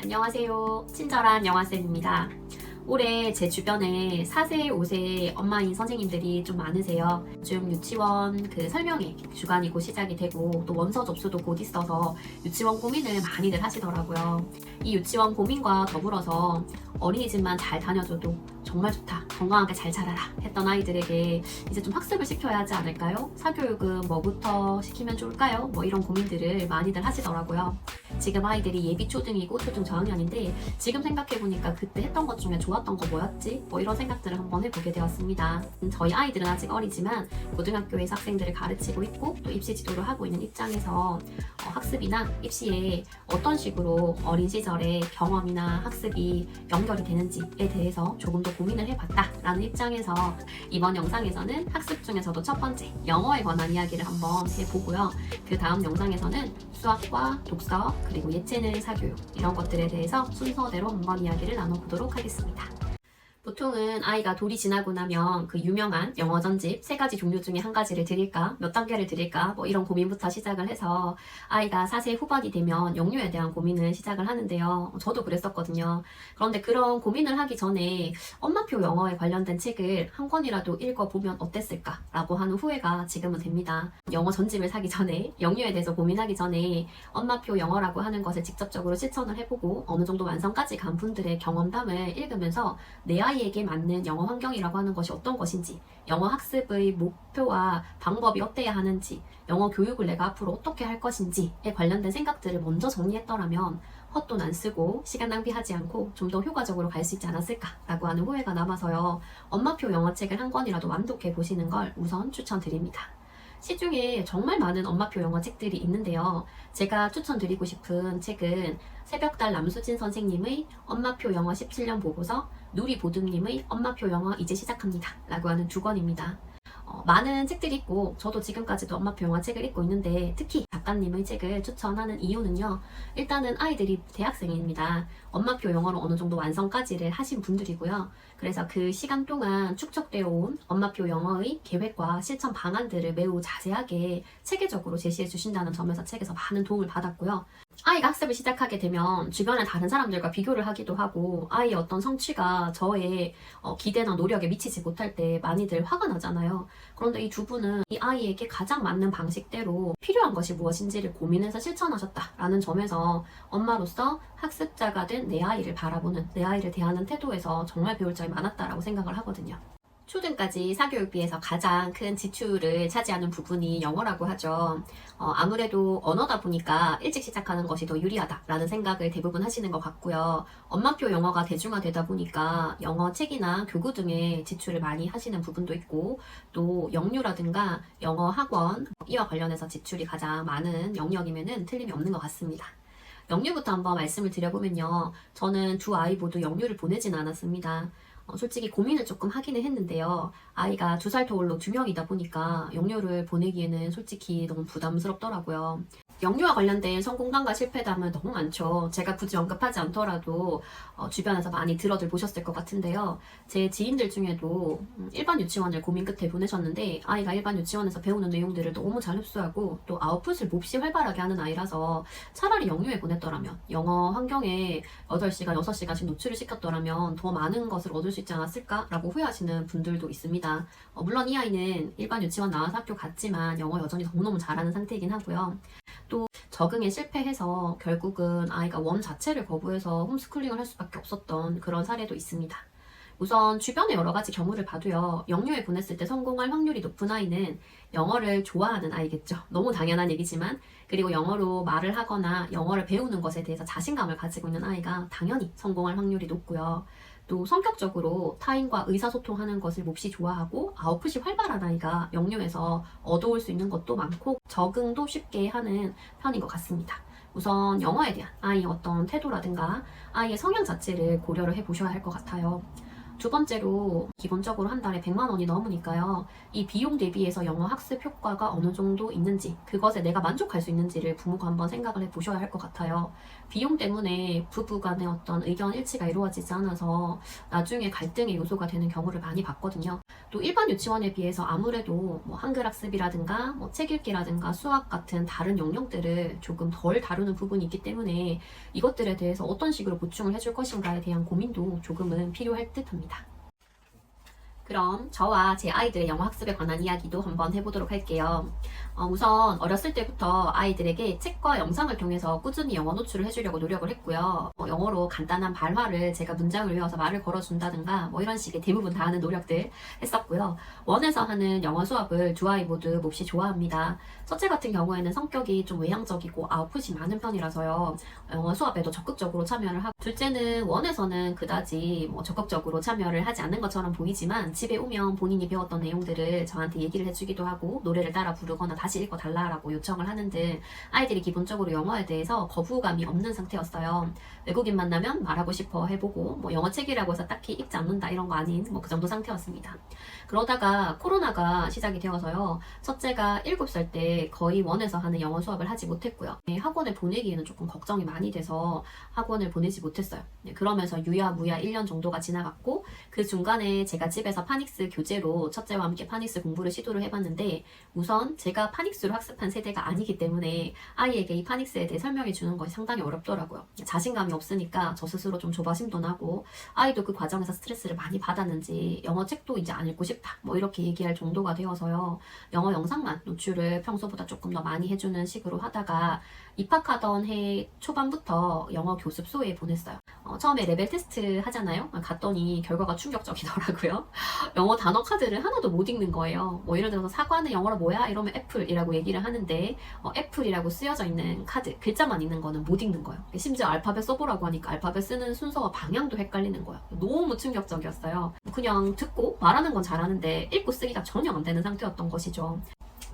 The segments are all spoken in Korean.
안녕하세요. 친절한 영화쌤입니다. 올해 제 주변에 4세, 5세 엄마인 선생님들이 좀 많으세요. 요즘 유치원 그 설명회 주간이 곧 시작이 되고 또 원서 접수도 곧 있어서 유치원 고민을 많이들 하시더라고요. 이 유치원 고민과 더불어서 어린이집만 잘 다녀줘도 정말 좋다. 건강하게 잘 자라라. 했던 아이들에게 이제 좀 학습을 시켜야 하지 않을까요? 사교육은 뭐부터 시키면 좋을까요? 뭐 이런 고민들을 많이들 하시더라고요. 지금 아이들이 예비 초등이고 초등 저학년인데 지금 생각해보니까 그때 했던 것 중에 좋았던 거 뭐였지? 뭐 이런 생각들을 한번 해보게 되었습니다. 음, 저희 아이들은 아직 어리지만 고등학교에서 학생들을 가르치고 있고 또 입시 지도를 하고 있는 입장에서 어, 학습이나 입시에 어떤 식으로 어린 시절의 경험이나 학습이 연결이 되는지에 대해서 조금 더 고민을 해봤다라는 입장에서 이번 영상에서는 학습 중에서도 첫 번째 영어에 관한 이야기를 한번 해보고요. 그 다음 영상에서는 수학과 독서 그리고 예체능 사교육 이런 것들에 대해서 순서대로 한번 이야기를 나눠보도록 하겠습니다. 보통은 아이가 돌이 지나고 나면 그 유명한 영어 전집 세 가지 종류 중에 한 가지를 드릴까, 몇 단계를 드릴까, 뭐 이런 고민부터 시작을 해서 아이가 4세 후반이 되면 영유에 대한 고민을 시작을 하는데요. 저도 그랬었거든요. 그런데 그런 고민을 하기 전에 엄마표 영어에 관련된 책을 한 권이라도 읽어보면 어땠을까라고 하는 후회가 지금은 됩니다. 영어 전집을 사기 전에, 영유에 대해서 고민하기 전에 엄마표 영어라고 하는 것을 직접적으로 실천을 해보고 어느 정도 완성까지 간 분들의 경험담을 읽으면서 내 아이 에게 맞는 영어 환경이라고 하는 것이 어떤 것인지, 영어 학습의 목표와 방법이 어때야 하는지, 영어 교육을 내가 앞으로 어떻게 할 것인지에 관련된 생각들을 먼저 정리했더라면 헛돈 안 쓰고 시간 낭비하지 않고 좀 더 효과적으로 갈 수 있지 않았을까라고 하는 후회가 남아서요. 엄마표 영어책을 한 권이라도 완독해 보시는 걸 우선 추천드립니다. 시중에 정말 많은 엄마표 영어 책들이 있는데요. 제가 추천드리고 싶은 책은 새벽달 남수진 선생님의 엄마표 영어 17년 보고서 누리 보듬님의 엄마표 영어 이제 시작합니다. 라고 하는 두 권입니다. 어, 많은 책들이 있고 저도 지금까지도 엄마표 영어 책을 읽고 있는데 특히 작가님의 책을 추천하는 이유는요. 일단은 아이들이 대학생입니다. 엄마표 영어로 어느 정도 완성까지를 하신 분들이고요. 그래서 그 시간 동안 축적되어 온 엄마표 영어의 계획과 실천 방안들을 매우 자세하게 체계적으로 제시해 주신다는 점에서 책에서 많은 도움을 받았고요. 아이가 학습을 시작하게 되면 주변의 다른 사람들과 비교를 하기도 하고 아이의 어떤 성취가 저의 어, 기대나 노력에 미치지 못할 때 많이들 화가 나잖아요. 그런데 이 두 분은 이 아이에게 가장 맞는 방식대로 필요한 것이 무엇인지를 고민해서 실천하셨다라는 점에서 엄마로서 학습자가 된 내 아이를 바라보는 내 아이를 대하는 태도에서 정말 배울 점이 많았다라고 생각을 하거든요. 초등까지 사교육비에서 가장 큰 지출을 차지하는 부분이 영어라고 하죠. 어, 아무래도 언어다 보니까 일찍 시작하는 것이 더 유리하다라는 생각을 대부분 하시는 것 같고요. 엄마표 영어가 대중화되다 보니까 영어 책이나 교구 등의 지출을 많이 하시는 부분도 있고 또 영유라든가 영어 학원 이와 관련해서 지출이 가장 많은 영역이면은 틀림이 없는 것 같습니다. 영유부터 한번 말씀을 드려보면요. 저는 두 아이 모두 영유를 보내진 않았습니다. 어, 솔직히 고민을 조금 하기는 했는데요. 아이가 두 살 터울로 두 명이다 보니까 영유를 보내기에는 솔직히 너무 부담스럽더라고요. 영유와 관련된 성공담과 실패담은 너무 많죠. 제가 굳이 언급하지 않더라도 어, 주변에서 많이 들어들 보셨을 것 같은데요. 제 지인들 중에도 음, 일반 유치원을 고민 끝에 보내셨는데 아이가 일반 유치원에서 배우는 내용들을 너무 잘 흡수하고 또 아웃풋을 몹시 활발하게 하는 아이라서 차라리 영유에 보냈더라면 영어 환경에 8시간, 6시간씩 노출을 시켰더라면 더 많은 것을 얻을 수 있지 않았을까라고 후회하시는 분들도 있습니다. 어, 물론 이 아이는 일반 유치원 나와서 학교 갔지만 영어 여전히 너무너무 잘하는 상태이긴 하고요. 또 적응에 실패해서 결국은 아이가 원 자체를 거부해서 홈스쿨링을 할 수밖에 없었던 그런 사례도 있습니다. 우선 주변의 여러 가지 경우를 봐도요, 영유에 보냈을 때 성공할 확률이 높은 아이는 영어를 좋아하는 아이겠죠. 너무 당연한 얘기지만, 그리고 영어로 말을 하거나 영어를 배우는 것에 대해서 자신감을 가지고 있는 아이가 당연히 성공할 확률이 높고요. 또 성격적으로 타인과 의사소통하는 것을 몹시 좋아하고 아웃풋이 활발한 아이가 영유에서 얻어올 수 있는 것도 많고 적응도 쉽게 하는 편인 것 같습니다. 우선 영어에 대한 아이의 어떤 태도라든가 아이의 성향 자체를 고려를 해보셔야 할 것 같아요. 두 번째로 기본적으로 한 달에 100만 원이 넘으니까요. 이 비용 대비해서 영어 학습 효과가 어느 정도 있는지, 그것에 내가 만족할 수 있는지를 부모가 한번 생각을 해 보셔야 할 것 같아요. 비용 때문에 부부 간의 어떤 의견 일치가 이루어지지 않아서 나중에 갈등의 요소가 되는 경우를 많이 봤거든요. 또 일반 유치원에 비해서 아무래도 뭐 한글 학습이라든가 뭐 책 읽기라든가 수학 같은 다른 영역들을 조금 덜 다루는 부분이 있기 때문에 이것들에 대해서 어떤 식으로 보충을 해줄 것인가에 대한 고민도 조금은 필요할 듯 합니다. 그럼 저와 제 아이들의 영어 학습에 관한 이야기도 한번 해보도록 할게요. 어, 우선 어렸을 때부터 아이들에게 책과 영상을 통해서 꾸준히 영어 노출을 해주려고 노력을 했고요. 어, 영어로 간단한 발화를 제가 문장을 외워서 말을 걸어준다든가 뭐 이런 식의 대부분 다 하는 노력들 했었고요. 원에서 하는 영어 수업을 두 아이 모두 몹시 좋아합니다. 첫째 같은 경우에는 성격이 좀 외향적이고 아웃풋이 많은 편이라서요. 영어 수업에도 적극적으로 참여를 하고 둘째는 원에서는 그다지 뭐 적극적으로 참여를 하지 않는 것처럼 보이지만 집에 오면 본인이 배웠던 내용들을 저한테 얘기를 해주기도 하고 노래를 따라 부르거나 다시 읽어달라고 요청을 하는 등 아이들이 기본적으로 영어에 대해서 거부감이 없는 상태였어요. 외국인 만나면 말하고 싶어 해보고 뭐 영어 책이라고 해서 딱히 읽지 않는다 이런 거 아닌 뭐 그 정도 상태였습니다. 그러다가 코로나가 시작이 되어서요. 첫째가 7살 때 거의 원에서 하는 영어 수업을 하지 못했고요. 네, 학원을 보내기에는 조금 걱정이 많이 돼서 학원을 보내지 못했어요. 네, 그러면서 유야무야 1년 정도가 지나갔고 그 중간에 제가 집에서 파닉스 교재로 첫째와 함께 파닉스 공부를 시도를 해봤는데 우선 제가 파닉스로 학습한 세대가 아니기 때문에 아이에게 이 파닉스에 대해 설명해 주는 것이 상당히 어렵더라고요. 자신감이 없으니까 저 스스로 좀 조바심도 나고 아이도 그 과정에서 스트레스를 많이 받았는지 영어 책도 이제 안 읽고 싶다 뭐 이렇게 얘기할 정도가 되어서요. 영어 영상만 노출을 평소보다 조금 더 많이 해주는 식으로 하다가 입학하던 해 초반부터 영어 교습소에 보냈어요. 어, 처음에 레벨 테스트 하잖아요. 갔더니 결과가 충격적이더라고요. 영어 단어 카드를 하나도 못 읽는 거예요. 뭐 예를 들어서 사과는 영어로 뭐야? 이러면 애플이라고 얘기를 하는데 어, 애플이라고 쓰여져 있는 카드 글자만 있는 거는 못 읽는 거예요. 심지어 알파벳 써보라고 하니까 알파벳 쓰는 순서와 방향도 헷갈리는 거예요. 너무 충격적이었어요. 그냥 듣고 말하는 건 잘하는데 읽고 쓰기가 전혀 안 되는 상태였던 것이죠.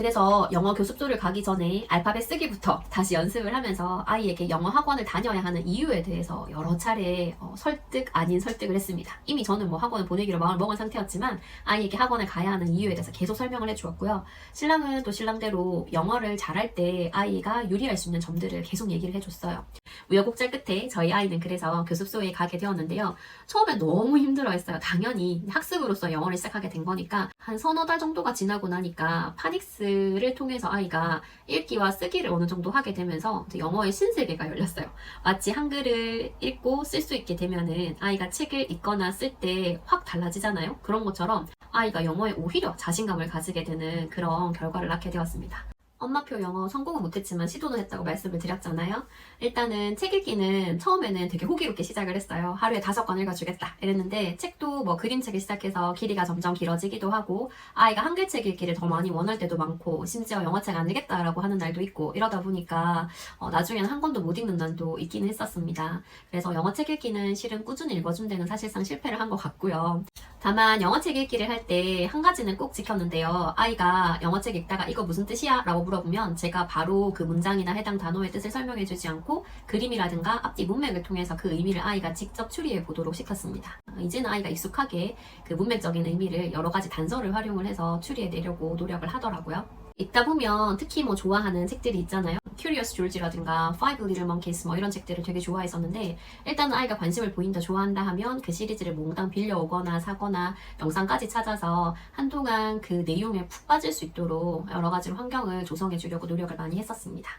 그래서 영어 교습소를 가기 전에 알파벳 쓰기부터 다시 연습을 하면서 아이에게 영어 학원을 다녀야 하는 이유에 대해서 여러 차례 어, 설득 아닌 설득을 했습니다. 이미 저는 뭐 학원을 보내기로 마음을 먹은 상태였지만 아이에게 학원을 가야 하는 이유에 대해서 계속 설명을 해주었고요. 신랑은 또 신랑대로 영어를 잘할 때 아이가 유리할 수 있는 점들을 계속 얘기를 해줬어요. 우여곡절 끝에 저희 아이는 그래서 교습소에 가게 되었는데요. 처음에 너무 힘들어했어요. 당연히 학습으로서 영어를 시작하게 된 거니까 한 서너 달 정도가 지나고 나니까 파닉스 를 통해서 아이가 읽기와 쓰기를 어느 정도 하게 되면서 영어의 신세계가 열렸어요. 마치 한글을 읽고 쓸 수 있게 되면은 아이가 책을 읽거나 쓸 때 확 달라지잖아요. 그런 것처럼 아이가 영어에 오히려 자신감을 가지게 되는 그런 결과를 낳게 되었습니다. 엄마표 영어 성공은 못했지만 시도는 했다고 말씀을 드렸잖아요. 일단은 책 읽기는 처음에는 되게 호기롭게 시작을 했어요. 하루에 다섯 권 읽어주겠다 이랬는데 책도 뭐 그림책을 시작해서 길이가 점점 길어지기도 하고 아이가 한글책 읽기를 더 많이 원할 때도 많고 심지어 영어책 안 읽겠다라고 하는 날도 있고 이러다 보니까 어, 나중에는 한 권도 못 읽는 날도 있기는 했었습니다. 그래서 영어책 읽기는 실은 꾸준히 읽어준 데는 사실상 실패를 한 것 같고요. 다만 영어책 읽기를 할 때 한 가지는 꼭 지켰는데요. 아이가 영어책 읽다가 이거 무슨 뜻이야? 라고 물어보면 제가 바로 그 문장이나 해당 단어의 뜻을 설명해 주지 않고 그림이라든가 앞뒤 문맥을 통해서 그 의미를 아이가 직접 추리해 보도록 시켰습니다. 어, 이제는 아이가 익숙하게 그 문맥적인 의미를 여러 가지 단서를 활용을 해서 추리해 내려고 노력을 하더라고요. 읽다 보면 특히 뭐 좋아하는 책들이 있잖아요. Curious George라든가 Five Little 뭐 이런 책들을 되게 좋아했었는데 일단은 아이가 관심을 보인다 좋아한다 하면 그 시리즈를 몽땅 빌려오거나 사거나 영상까지 찾아서 한동안 그 내용에 푹 빠질 수 있도록 여러 가지로 환경을 조성해 주려고 노력을 많이 했었습니다.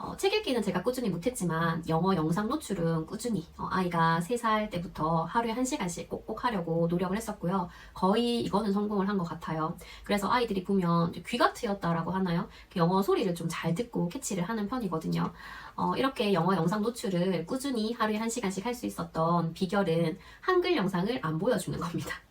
어, 책 읽기는 제가 꾸준히 못했지만 영어 영상 노출은 꾸준히 어, 아이가 3살 때부터 하루에 1시간씩 꼭꼭 하려고 노력을 했었고요. 거의 이거는 성공을 한 것 같아요. 그래서 아이들이 보면 귀가 트였다라고 하나요? 그 영어 소리를 좀 잘 듣고 캐치를 하는 편이거든요. 어, 이렇게 영어 영상 노출을 꾸준히 하루에 1시간씩 할 수 있었던 비결은 한글 영상을 안 보여주는 겁니다.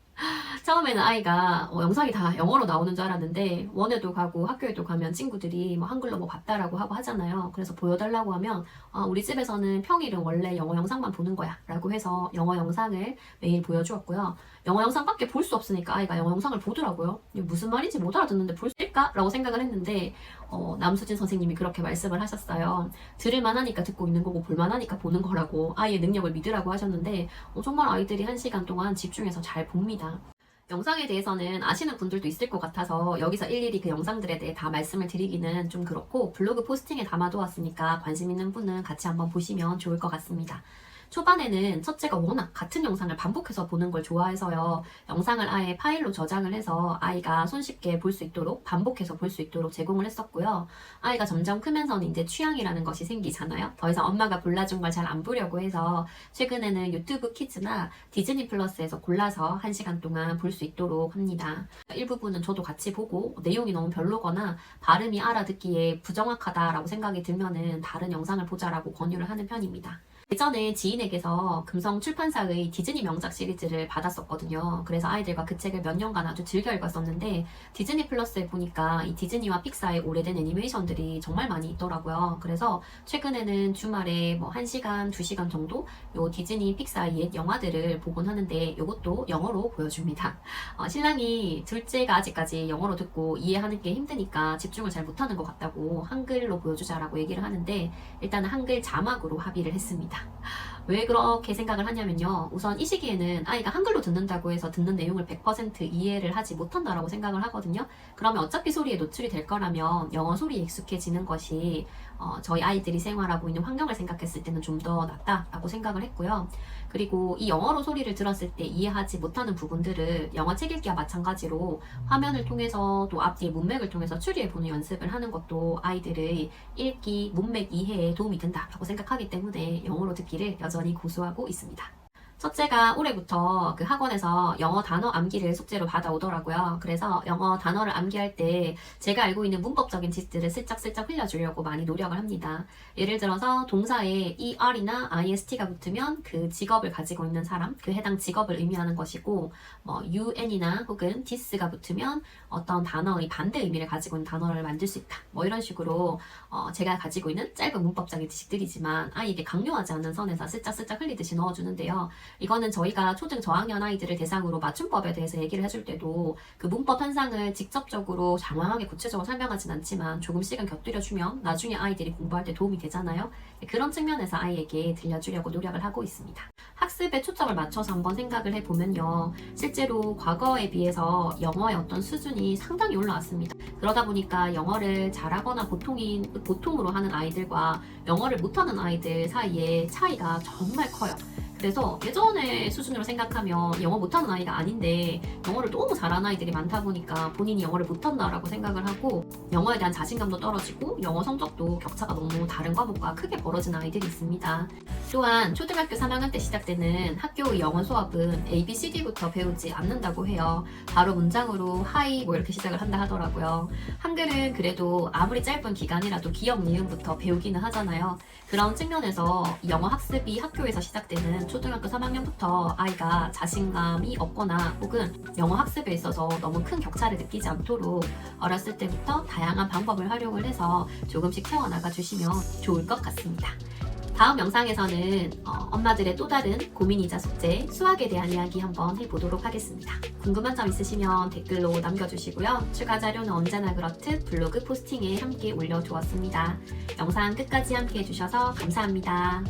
처음에는 아이가 어, 영상이 다 영어로 나오는 줄 알았는데 원에도 가고 학교에도 가면 친구들이 뭐 한글로 뭐 봤다라고 하고 하잖아요. 그래서 보여달라고 하면 아, 우리 집에서는 평일은 원래 영어 영상만 보는 거야 라고 해서 영어 영상을 매일 보여주었고요. 영어 영상밖에 볼 수 없으니까 아이가 영어 영상을 보더라고요. 무슨 말인지 못 알아듣는데 볼 수 있을까? 라고 생각을 했는데 어, 남수진 선생님이 그렇게 말씀을 하셨어요. 들을만 하니까 듣고 있는 거고 볼만 하니까 보는 거라고 아이의 능력을 믿으라고 하셨는데 어, 정말 아이들이 한 시간 동안 집중해서 잘 봅니다. 영상에 대해서는 아시는 분들도 있을 것 같아서 여기서 일일이 그 영상들에 대해 다 말씀을 드리기는 좀 그렇고 블로그 포스팅에 담아두었으니까 관심 있는 분은 같이 한번 보시면 좋을 것 같습니다. 초반에는 첫째가 워낙 같은 영상을 반복해서 보는 걸 좋아해서요. 영상을 아예 파일로 저장을 해서 아이가 손쉽게 볼 수 있도록 반복해서 볼 수 있도록 제공을 했었고요. 아이가 점점 크면서는 이제 취향이라는 것이 생기잖아요. 더 이상 엄마가 골라준 걸 잘 안 보려고 해서 최근에는 유튜브 키즈나 디즈니 플러스에서 골라서 1시간 동안 볼 수 있도록 합니다. 일부분은 저도 같이 보고 내용이 너무 별로거나 발음이 알아듣기에 부정확하다라고 생각이 들면은 다른 영상을 보자라고 권유를 하는 편입니다. 예전에 지인에게서 금성 출판사의 디즈니 명작 시리즈를 받았었거든요. 그래서 아이들과 그 책을 몇 년간 아주 즐겨 읽었었는데 디즈니 플러스에 보니까 이 디즈니와 픽사의 오래된 애니메이션들이 정말 많이 있더라고요. 그래서 최근에는 주말에 뭐 1시간, 2시간 정도 요 디즈니 픽사의 옛 영화들을 보곤 하는데 이것도 영어로 보여줍니다. 어, 신랑이 둘째가 아직까지 영어로 듣고 이해하는 게 힘드니까 집중을 잘 못하는 것 같다고 한글로 보여주자라고 얘기를 하는데 일단은 한글 자막으로 합의를 했습니다. 大。 왜 그렇게 생각을 하냐면요. 우선 이 시기에는 아이가 한글로 듣는다고 해서 듣는 내용을 100% 이해를 하지 못한다라고 생각을 하거든요. 그러면 어차피 소리에 노출이 될 거라면 영어 소리에 익숙해지는 것이 어, 저희 아이들이 생활하고 있는 환경을 생각했을 때는 좀 더 낫다라고 생각을 했고요. 그리고 이 영어로 소리를 들었을 때 이해하지 못하는 부분들을 영어 책 읽기와 마찬가지로 화면을 통해서 또 앞뒤의 문맥을 통해서 추리해 보는 연습을 하는 것도 아이들의 읽기, 문맥 이해에 도움이 된다라고 생각하기 때문에 영어로 듣기를 여전히 고수하고 있습니다. 첫째가 올해부터 그 학원에서 영어 단어 암기를 숙제로 받아오더라고요. 그래서 영어 단어를 암기할 때 제가 알고 있는 문법적인 지식들을 슬쩍슬쩍 흘려주려고 많이 노력을 합니다. 예를 들어서 동사에 er이나 ist가 붙으면 그 직업을 가지고 있는 사람, 그 해당 직업을 의미하는 것이고, 뭐 un이나 혹은 this가 붙으면 어떤 단어의 반대 의미를 가지고 있는 단어를 만들 수 있다. 뭐 이런 식으로 어, 제가 가지고 있는 짧은 문법적인 지식들이지만 아이에게 강요하지 않는 선에서 슬쩍슬쩍 흘리듯이 넣어주는데요. 이거는 저희가 초등 저학년 아이들을 대상으로 맞춤법에 대해서 얘기를 해줄 때도 그 문법 현상을 직접적으로 장황하게 구체적으로 설명하진 않지만 조금씩은 곁들여주면 나중에 아이들이 공부할 때 도움이 되잖아요. 그런 측면에서 아이에게 들려주려고 노력을 하고 있습니다. 학습에 초점을 맞춰서 한번 생각을 해보면요. 실제로 과거에 비해서 영어의 어떤 수준이 상당히 올라왔습니다. 그러다 보니까 영어를 잘하거나 보통인, 보통으로 하는 아이들과 영어를 못하는 아이들 사이에 차이가 정말 커요. 그래서 예전의 수준으로 생각하면 영어 못하는 아이가 아닌데 영어를 너무 잘하는 아이들이 많다 보니까 본인이 영어를 못한다라고 생각을 하고 영어에 대한 자신감도 떨어지고 영어 성적도 격차가 너무 다른 과목과 크게 벌어지는 아이들이 있습니다. 또한 초등학교 3학년 때 시작되는 학교의 영어 수업은 A, B, C, D부터 배우지 않는다고 해요. 바로 문장으로 하이 뭐 이렇게 시작을 한다 하더라고요. 한글은 그래도 아무리 짧은 기간이라도 기억 니은부터 배우기는 하잖아요. 그런 측면에서 영어 학습이 학교에서 시작되는 초등학교 3학년부터 아이가 자신감이 없거나 혹은 영어 학습에 있어서 너무 큰 격차를 느끼지 않도록 어렸을 때부터 다양한 방법을 활용을 해서 조금씩 채워나가 주시면 좋을 것 같습니다. 다음 영상에서는 어, 엄마들의 또 다른 고민이자 숙제, 수학에 대한 이야기 한번 해보도록 하겠습니다. 궁금한 점 있으시면 댓글로 남겨주시고요. 추가 자료는 언제나 그렇듯 블로그 포스팅에 함께 올려두었습니다. 영상 끝까지 함께 해주셔서 감사합니다.